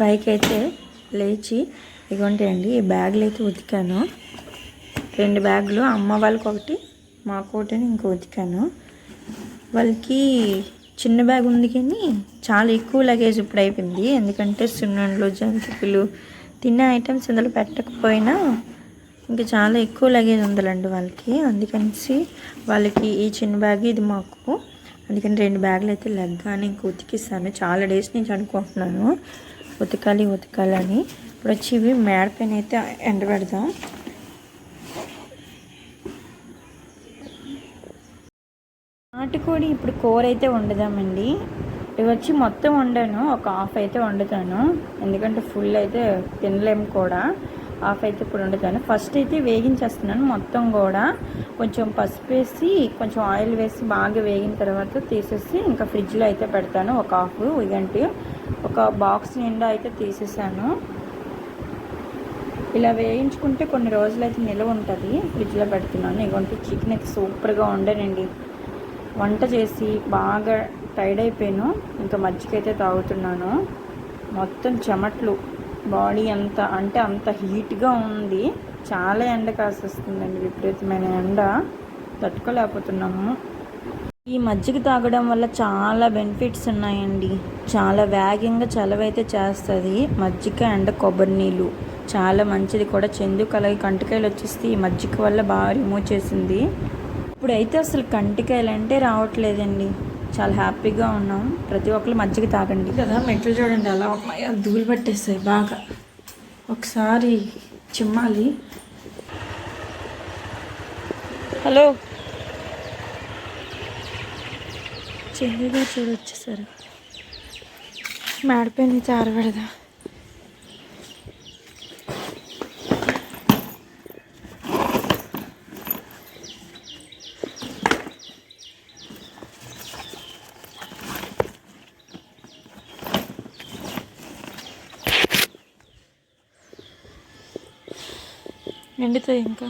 ఫైవ్కి అయితే లేచి ఇగోంటాయండి ఈ బ్యాగులు అయితే ఉతికాను. రెండు బ్యాగులు అమ్మ వాళ్ళకి ఒకటి మాకు ఒకటి ఇంకో ఉతికాను. వాళ్ళకి చిన్న బ్యాగ్ ఉంది కానీ చాలా ఎక్కువ లగేజ్ ఇప్పుడు అయిపోయింది. ఎందుకంటే సున్నుండలు జంతికలు తినే ఐటమ్స్ ఇందులో పెట్టకపోయినా ఇంకా చాలా ఎక్కువ లగేజ్ ఉందండి వాళ్ళకి. అందుకనేసి వాళ్ళకి ఈ చిన్న బ్యాగ్ ఇది మాకు. అందుకని రెండు బ్యాగులు అయితే లెగ్గాని ఇంక ఉతికిస్తాను. చాలా డేస్ నుంచి అనుకుంటున్నాను. ఉతకాలి ఉతకాలని. ఇప్పుడు వచ్చి ఇవి మేడపైన అయితే అయితే ఎండబెడదాం నాటుకోడి ఇప్పుడు కూర అయితే వండుదామండి. ఇవి వచ్చి మొత్తం వండాను ఒక హాఫ్ అయితే వండుతాను. ఎందుకంటే ఫుల్ అయితే తినలేము కూడా. హాఫ్ అయితే ఇప్పుడు వండుతాను. ఫస్ట్ అయితే వేగించేస్తున్నాను మొత్తం కూడా. కొంచెం పసుపు వేసి కొంచెం ఆయిల్ వేసి బాగా వేగిన తర్వాత తీసేసి ఇంకా ఫ్రిడ్జ్లో అయితే పెడతాను. ఒక హాఫ్ ఇదంటే ఒక బాక్స్ నిండా అయితే తీసేసాను. ఇలా వేయించుకుంటే కొన్ని రోజులు అయితే నిల్వ ఉంటుంది. ఫ్రిడ్జ్లో పెడుతున్నాను. ఇగోంటి చికెన్ అయితే సూపర్గా ఉండేనండి. వంట చేసి బాగా టైర్డ్ అయిపోయాను. ఇంకా మజ్జిగ అయితే తాగుతున్నాను. మొత్తం చెమట్లు బాడీ అంత అంటే అంత హీట్గా ఉంది. చాలా ఎండ కాసేస్తుందండి. విపరీతమైన ఎండ. తట్టుకోలేకపోతున్నాము. ఈ మజ్జిగ తాగడం వల్ల చాలా బెనిఫిట్స్ ఉన్నాయండి. చాలా వేగంగా చలవైతే చేస్తుంది. మజ్జిగ అండ్ కొబ్బరి నీళ్ళు. చాలా మంచిది కూడా. చెందుకు అలాగే కంటికాయలు వచ్చేసి ఈ మజ్జిగ వల్ల బాగా రిమూవ్ చేసింది. ఇప్పుడైతే అసలు కంటికాయలు అంటే రావట్లేదండి. చాలా హ్యాపీగా ఉన్నాం. ప్రతి ఒక్కరు మజ్జిగ తాగండి. కదా మెట్లు చూడండి అలా ధూళి పట్టేస్తాయి బాగా. ఒకసారి చిమ్మాలి. హలో. చెందిగా చూడొచ్చేసారు మేడపైన చారబెడదా ఎండుతాయి ఇంకా.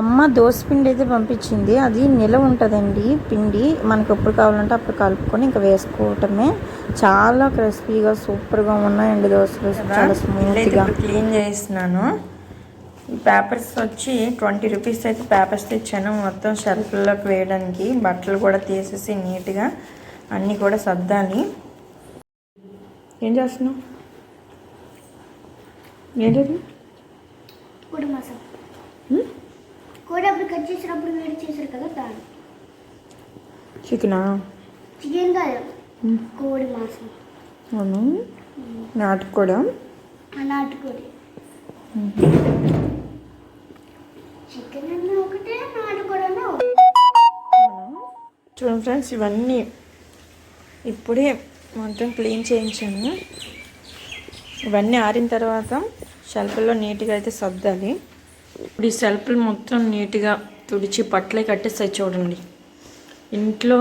అమ్మ దోశ పిండి అయితే పంపించింది. అది నిల ఉంటుందండి. పిండి మనకి ఎప్పుడు కావాలంటే అప్పుడు కలుపుకొని ఇంకా వేసుకోవటమే. చాలా క్రిస్పీగా సూపర్గా ఉన్నాయండి దోశలు. చాలా స్మూత్గా. క్లీన్ చేస్తున్నాను. ఈ పేపర్స్ వచ్చి ట్వంటీ రూపీస్ అయితే పేపర్స్ తెచ్చాను మొత్తం షెల్ఫ్లోకి వేయడానికి. బట్టలు కూడా తీసేసి నీట్గా అన్నీ కూడా సర్దాలి. ఏం చేస్తున్నావు? ఏంటది కోడి మాసం కోడి అప్పుడు కట్ చేసినప్పుడు వేడి చేశారు కదా దాని చికెనా? చికెన్ కాదు కోడి మాసం. అవును. నాటుకోడా? నాటుకోడి. చికెన్ అన్న ఒకటే నాటుకోడి అన్న. చూడండి ఫ్రెండ్స్ ఇవన్నీ ఇప్పుడే మొత్తం క్లీన్ చేయించాను. ఇవన్నీ ఆరిన తర్వాత షెల్ఫ్లో నీట్గా అయితే సర్దాలి. ఇప్పుడు ఈ సెల్ఫ్లు మొత్తం నీట్గా తుడిచి పట్లే కట్టేస్తాయి చూడండి. ఇంట్లో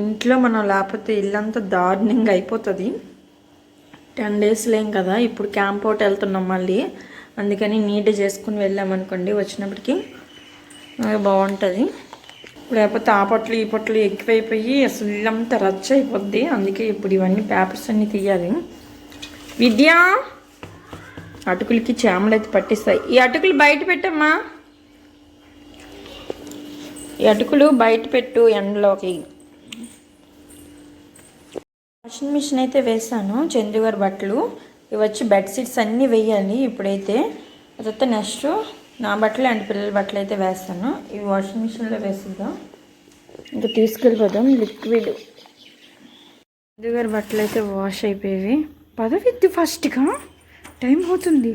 ఇంట్లో మనం లేకపోతే ఇల్లంతా దారుణంగా అయిపోతుంది. టెన్ డేస్ లేం కదా ఇప్పుడు క్యాంప్ అవుట్ వెళ్తున్నాం మళ్ళీ. అందుకని నీట్ చేసుకుని వెళ్ళామనుకోండి వచ్చినప్పటికి బాగుంటుంది. లేకపోతే ఆ పొట్లు ఈ పొట్లు ఎక్కువైపోయి అసలు ఇల్లంతా రచ్చ అయిపోద్ది అందుకే ఇప్పుడు ఇవన్నీ పేపర్స్ అన్నీ తీయాలి. విద్య అటుకులకి చేమలు అయితే పట్టిస్తాయి. ఈ అటుకులు బయట పెట్టమ్మా. ఈ అటుకులు బయట పెట్టు ఎండలోకి. వాషింగ్ మిషన్ అయితే వేసాను చందు గారి బట్టలు. ఇవి వచ్చి బెడ్షీట్స్ అన్నీ వేయాలి ఇప్పుడైతే. తర్వాత నెక్స్ట్ నా బట్టలు అండ్ పిల్లల బట్టలు అయితే వేస్తాను. ఇవి వాషింగ్ మిషన్లో వేసిద్దాం. ఇంకా తీసుకెళ్ళిపోదాం లిక్విడ్. చందు గారి బట్టలు అయితే వాష్ అయిపోయేవి. పదవిద్దు ఫస్ట్గా. టైం అవుతుంది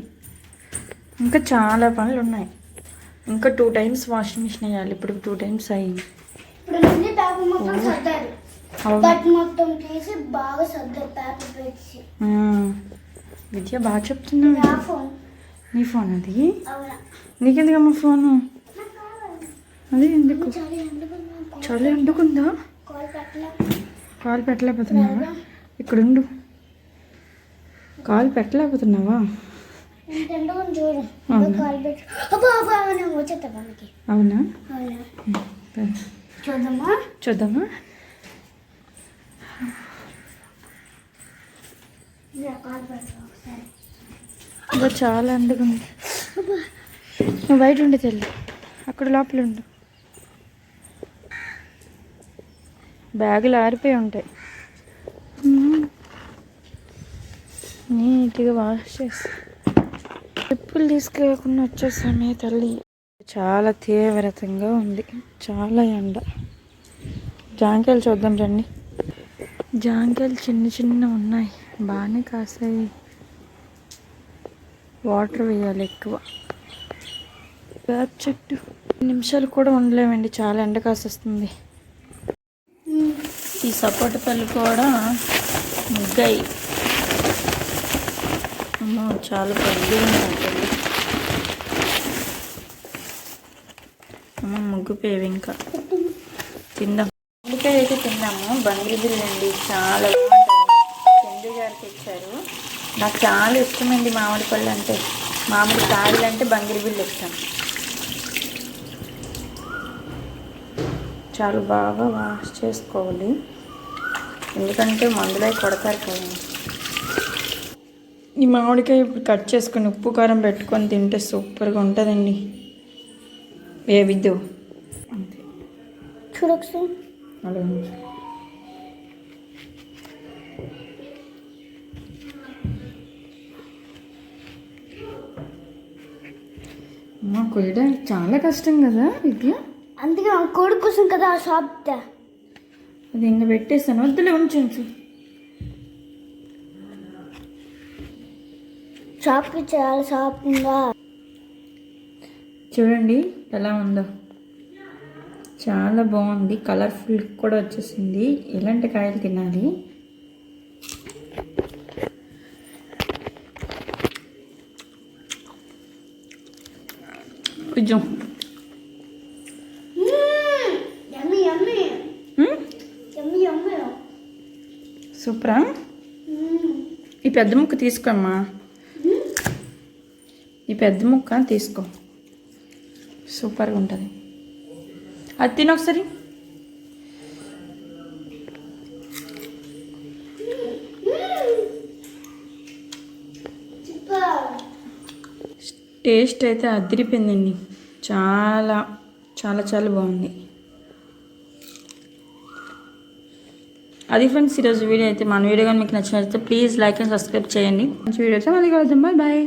ఇంకా చాలా పనులు ఉన్నాయి. ఇంకా టూ టైమ్స్ వాషింగ్ మిషన్ వేయాలి. ఇప్పుడు టూ టైమ్స్ అయ్యి. విద్య బాగా చెప్తున్నావు నా ఫోన్. అది? నీకెందుకమ్మా ఫోను? అది ఎందుకు? చాలా ఎండుకుందా కాలు పెట్టలేకపోతున్నావా? ఇక్కడుండు. అవునా? అవునా సరే. చూద్దామా? చూద్దామా? కాలు ఇంకా చాలా ఉంది. నువ్వు బయట ఉండి తల్లి అక్కడ లోపల ఉండు. బ్యాగులు ఆరిపోయి ఉంటాయి. నీట్గా వాష్ చేసి చెప్పులు తీసుకెళ్ళకుండా వచ్చేసామే తల్లి. చాలా తీవ్రతంగా ఉంది. చాలా ఎండ. జాంకాయలు చూద్దాం రండి. జాంకాయలు చిన్న చిన్న ఉన్నాయి. బాగానే కాసాయి. వాటర్ వేయాలి ఎక్కువ. వేప చెట్టు. నిమిషాలు కూడా ఉండలేమండి. చాలా ఎండ కాసేస్తుంది. ఈ సపోటా పళ్ళు కూడా ముగ్గాయి. అమ్మో చాలా పెద్దగా అమ్మ ముగ్గు పేవి ఇంకా. తిందాం. ముగ్గుకాయ అయితే తిన్నాము బంగిరిబిల్లు బిల్లండి చాలా బాగుంటాయి చంద్రు గారికి ఇచ్చారు. నాకు చాలా ఇష్టమండి మామిడి పళ్ళు అంటే. మామిడి కాయలు అంటే బంగిరి బిల్లు ఇష్టం. చాలా బాగా వాష్ చేసుకోవాలి. ఎందుకంటే మందులై కొడతారు కదా ఈ మామిడికాయ ఇప్పుడు కట్ చేసుకొని ఉప్పు కారం పెట్టుకొని తింటే సూపర్గా ఉంటుందండి. ఏ విద్దు అంతే. అలాగే. అమ్మా కొయ్యడానికి చాలా కష్టం కదా విద్య? అందుకే మా కొడుకు కోసం కదా ఆ షాప్. అది ఇంకా పెట్టేసాను వద్దులే ఉంచు. షాప్కి చాలా షాప్ ఉందా చూడండి ఎలా ఉందో. చాలా బాగుంది. కలర్ఫుల్ కూడా వచ్చేసింది. ఇలాంటి కాయలు తినాలి? కొంచెం. సూపరా? ఈ పెద్ద ముక్క తీసుకోమ్మా. పెద్ద ముక్క తీసుకో. సూపర్గా ఉంటుంది. అది తిన ఒకసారి. టేస్ట్ అయితే అదిరిపోయిందండి. చాలా చాలా చాలా బాగుంది. అది ఫ్రెండ్స్ ఈరోజు వీడియో అయితే మన వీడియో కానీ మీకు నచ్చినట్లయితే ప్లీజ్ లైక్ అండ్ సబ్స్క్రైబ్ చేయండి. మంచి వీడియో అయితే మళ్ళీ కలుద్దాం. Bye bye.